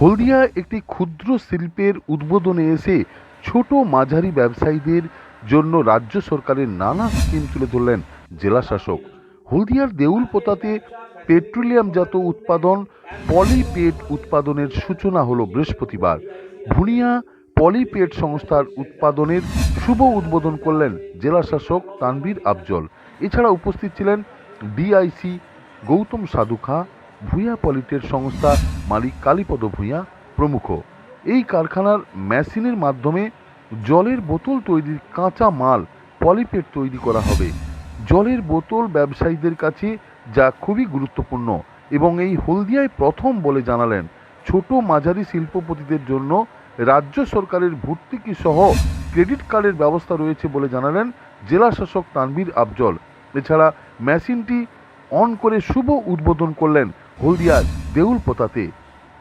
হলদিয়া একটি ক্ষুদ্র শিল্পের উদ্বোধনে এসে ছোট মাঝারি ব্যবসায়ীদের জন্য রাজ্য সরকারের নানা স্কিম তুলে ধরলেন জেলা শাসক হলদিয়ার দেউল পোতাতে পেট্রোলিয়ামজাত উৎপাদন, পলিপেট উৎপাদনের সূচনা হলো বৃহস্পতিবার। ভুনিয়া পলিপেট সংস্থার উৎপাদনের শুভ উদ্বোধন করলেন জেলা শাসক আফজল। এছাড়া উপস্থিত ছিলেন ডিআইসি গৌতম সাধুখা ভূঁইয়া পলিটের সংস্থা মালিক কালীপদ ভূঁইয়া প্রমুখ। এই কারখানার মেশিনের মাধ্যমে জলের বোতল তৈরির কাঁচা মাল, পলিপেট তৈরি করা হবে। জলের বোতল ব্যবসায়ীদের কাছে যা খুবই গুরুত্বপূর্ণ এবং এই হলদিয়ায় প্রথম বলে জানালেন ছোট মাঝারি শিল্পপতিদের জন্য রাজ্য সরকারের ভর্তুকি সহ ক্রেডিট কার্ডের ব্যবস্থা রয়েছে বলে জানালেন জেলা শাসক তানভীর আফজল। এছাড়া মেশিনটি অন করে শুভ উদ্বোধন করলেন হলদিয়ার দেউল পোতাতে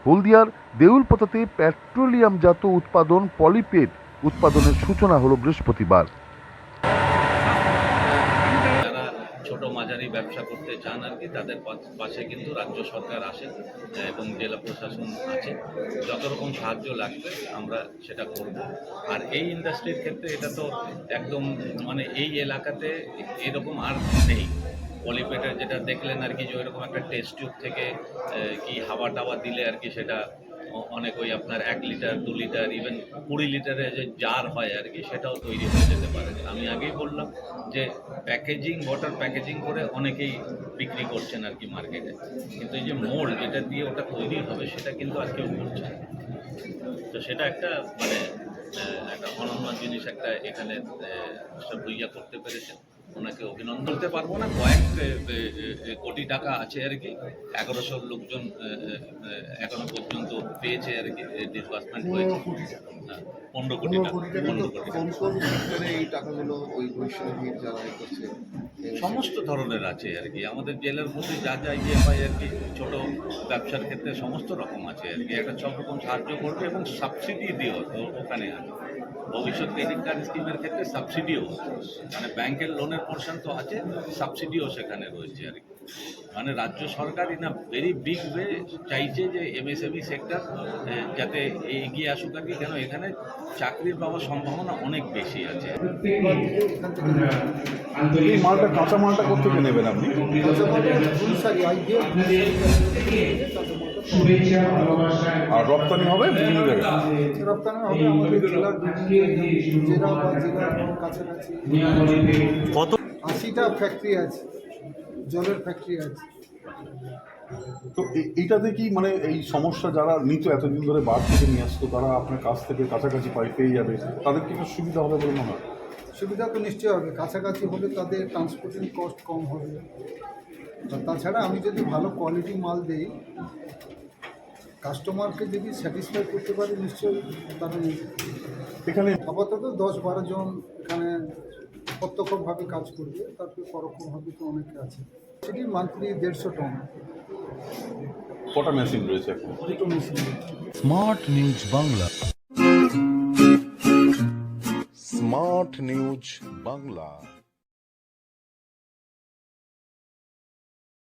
হলদিয়ার দেউল পোতাতে পেট্রোলিয়ামজাত উৎপাদন পলিপেট উৎপাদনের সূচনা হলো বৃহস্পতিবার। ছোট মাঝারি ব্যবসা করতে চান আর কি, তাদের পাশে কিন্তু রাজ্য সরকার আসে এবং জেলা প্রশাসন আছে। যত রকম সাহায্য লাগবে, আমরা সেটা করব। আর এই ইন্ডাস্ট্রির ক্ষেত্রে এটা তো একদম মানে এই এলাকাতে এরকম আর নেই। পলিপেটের যেটা দেখলেন আর কি যে ওইরকম একটা টেস্ট টিউব থেকে কি হাওয়া টাওয়া দিলে আর কি সেটা অনেক ওই আপনার এক লিটার দু লিটার ইভেন কুড়ি লিটারের যে জার হয় আর কি, সেটাও তৈরি হয়ে যেতে পারে। আমি আগেই বললাম যে প্যাকেজিং ওয়াটার প্যাকেজিং করে অনেকেই বিক্রি করছেন আর কি মার্কেটে কিন্তু এই যে মোল্ড যেটা দিয়ে ওটা তৈরি হবে, সেটা কিন্তু আর কেউ করছে। তো সেটা একটা মানে একটা অনন্য জিনিস একটা এখানে ভুইয়া করতে পেরেছেন ওনাকে অভিনন্দন করতে পারব না। কয়েক কোটি টাকা আছে আর কি। এগারোশো লোকজন এখনও পর্যন্ত পেয়েছে আর কি ডিসবার্সমেন্ট হয়েছে। হ্যাঁ, পনেরো কোটি টাকা পনেরো কোটি এই টাকাগুলো ওই যারা করছে সমস্ত ধরনের আছে আর কি। আমাদের জেলার মধ্যে যা যা ইএমআই আর কি ছোট ব্যবসার ক্ষেত্রে সমস্ত রকম আছে আর কি। একটা সব রকম সাহায্য করবে এবং সাবসিডি দিও ওখানে আছে। ভবিষ্যৎ ক্রেডিট কার্ড স্কিমের ক্ষেত্রে সাবসিডিও মানে ব্যাংকের লোনের পোর্শন তো আছে সাবসিডিও সেখানে রয়েছে আর কি। মানে রাজ্য সরকার in a very big way চাইছে যে এমএসএমই সেক্টর যাতে এগিয়ে আসুক আর কি কেন এখানে চাকরির পাওয়ার সম্ভাবনা অনেক বেশি আছে। এই মালটা কাঁচা মালটা কোথেকে নেবেন আপনি? আর রপ্তানি হবে বিভিন্ন জায়গায়? রপ্তানি হবে আমাদের জেলার জেলা বা জেলার কাছাকাছি। কত? আশিটা ফ্যাক্টরি আছে জলের ফ্যাক্টরি আছে। তো এইটাতে কি মানে এই সমস্যা যারা নিত এতদিন ধরে বার থেকে নিয়ে আসতো তারা আপনার কাছ থেকে কাছাকাছি পাই পেয়ে যাবে তাদের কি সুবিধা হবে বলে মনে হয়? সুবিধা তো নিশ্চয়ই হবে কাছাকাছি হলে তাদের ট্রান্সপোর্টিং কস্ট কম হবে। আর তাছাড়া আমি যদি ভালো কোয়ালিটি মাল দিই কাস্টমারকে যদি স্যাটিসফাই করতে পারি নিশ্চয়ই তারা নিবে। এখানে আপাতত দশ বারো জন এখানে প্রত্যক্ষভাবে কাজ করবে তারপরে পরোক্ষভাবে তো অনেকে আছে। সেটি মান্থলি দেড়শো টন। কটা মেশিন রয়েছে এখন? দুটো machine smart news Bangla smart news Bangla